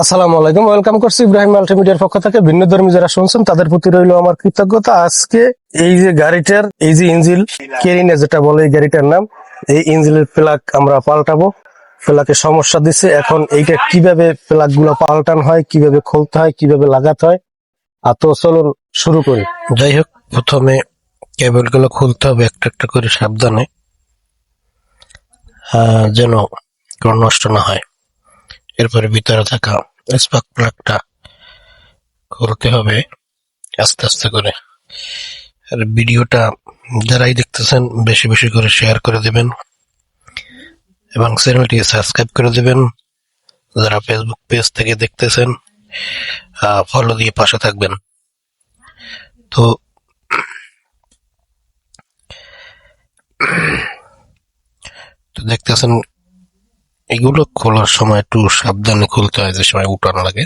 আসসালামু আলাইকুম। ওয়েলকাম করছি ইব্রাহিম পক্ষ থেকে। ভিন্ন ধর্মী যারা শুনছেন, তাদের প্রতি রইল আমার কৃতজ্ঞতা। আজকে এই যে গাড়িটার, এই যে ইঞ্জিল যেটা বলে এই গাড়িটার নাম, এই ইঞ্জিলের আমরা পাল্টাবো। প্লাকে সমস্যা দিচ্ছে এখন এইটা কীভাবে প্লাগগুলো পাল্টানো হয়, কীভাবে খুলতে হয়, কীভাবে লাগাতে হয়? আর তো চলুন, শুরু করি। যাই হোক, প্রথমে কেবলগুলো খুলতে হবে একটা একটা করে সাবধানে। যেন কোনো নষ্ট না হয়। এরপরে ভিতরে থাকা স্পার্ক প্লাগটা খুলতে হবে আস্তে আস্তে করে। আর ভিডিওটা যারাই দেখতেছেন, বেশি বেশি করে শেয়ার করে দেবেন এবং চ্যানেলটি সাবস্ক্রাইব করে দেবেন। যারা ফেসবুক পেজ থেকে দেখতেছেন ফলো দিয়ে পাশে থাকবেন। তো তো দেখতেছেন এগুলো খোলার সময় একটু সাবধানে খুলতে হয়, যে সময় উঠানো লাগে।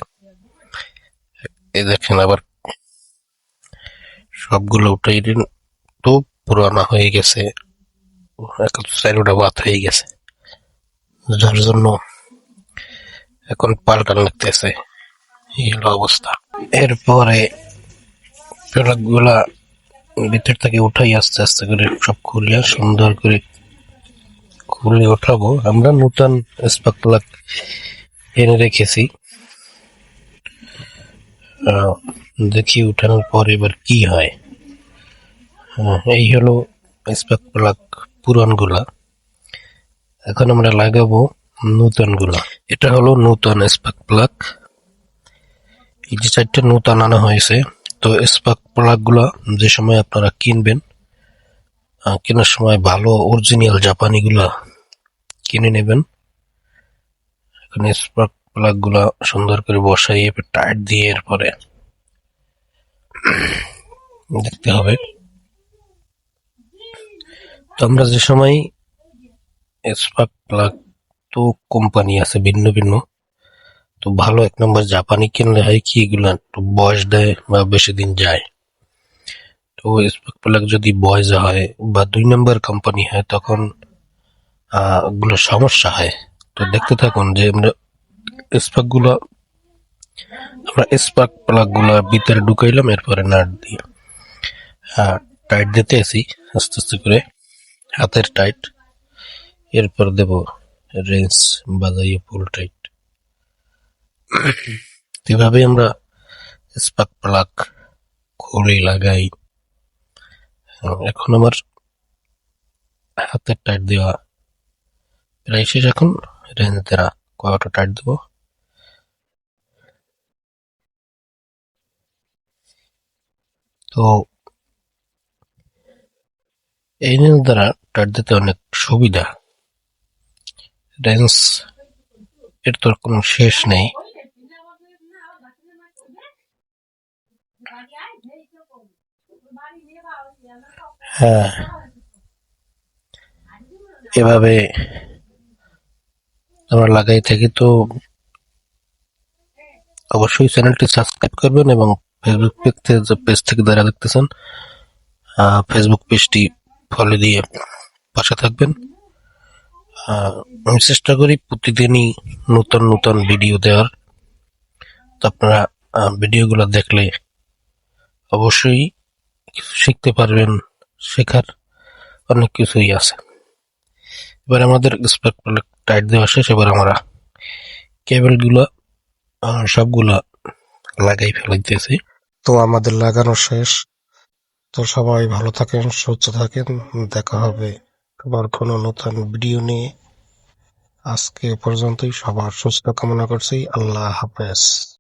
এই দেখেন আবার সবগুলো উঠাই তো পুরানা হয়ে গেছে। সাইডটা বাদ হয়ে গেছে। যার জন্য এখন পাল্টান লাগতেছে। এই হলো অবস্থা। এরপরে প্রোডাক্টগুলা ভিতর থেকে উঠাই আস্তে আস্তে করে সব খুলিয়া সুন্দর করে খুলে ওঠাবো। আমরা নতুন স্পার্ক প্লাগ এনে রেখেছি। দেখি উঠানোর পর এবার কি হয়। এই হলো স্পার্ক প্লাগ পুরানগুলা এখন আমরা লাগাবো নতুনগুলা এটা হলো নতুন স্পার্ক প্লাগ। এই যে চারটে নতুন আনা হয়েছে, তো স্পার্ক প্লাগগুলা যে সময় আপনারা কিনবেন কেনার সময় ভালো অরিজিনাল জাপানি গুলা কিনে নেবেন। এখানে স্পার্ক প্লাগগুলা সুন্দর করে বসাই টাইট দিয়ে এরপরে দেখতে হবে। তো আমরা যে সময় স্পার্ক প্লাগ তো কোম্পানি আছে, ভিন্ন ভিন্ন, তো ভালো এক নম্বর জাপানি কিনলে হয় কি, এগুলো একটু বয়স দেয় বা বেশি দিন যায়। তো স্পার্ক প্লাগ যদি বয়স হয় বা দুই নম্বর কোম্পানি হয়, তখন ওগুলো সমস্যা হয়। তো দেখতে থাকুন যে আমরা স্পার্কগুলো, আমরা স্পার্ক প্লাগগুলো ভিতরে ঢুকাইলাম, এরপরে নাট দিয়ে টাইট দিতে আসি আস্তে আস্তে করে। হাতের টাইট এরপর দেব রেঞ্জ বাজাইয়ে ফুল টাইট এভাবে আমরা স্পার্ক প্লাগ খুলে লাগাই। এখন আমার হাতের টাইট দেওয়া প্রায় শেষ এখন রেঞ্জ দেওয়া কয়টা টাইট দেবো? তো এই রেঞ্জ দ্বারা টাইট দিতে অনেক সুবিধা। রেঞ্জ এর তোর কোনো শেষ নেই। হ্যাঁ। এভাবে আমরা লাগাই থাকি, তো অবশ্যই চ্যানেলটি সাবস্ক্রাইব করবেন এবং ফেসবুক পেজ থেকে যারা দেখতেছেন ফেসবুক পেজটি ফলো দিয়ে পাশে থাকবেন। আমি চেষ্টা করি প্রতিদিনই নতুন নতুন ভিডিও দেওয়ার। তো আপনারা ভিডিওগুলো দেখলে অবশ্যই শিখতে পারবেন, শেখার অনেক কিছুই আছে। এবার আমাদের প্লাগ টাইট দেওয়া শেষ, এবার আমরা কেবলগুলো সবগুলো লাগাই ফেলাইতেছি। তো আমাদের লাগানো শেষ। তো সবাই ভালো থাকেন, সুস্থ থাকেন। দেখা হবে আবার কোনো নতুন ভিডিও নিয়ে। আজকে পর্যন্তই সবার সুস্থ কামনা করছি। আল্লাহ হাফেজ।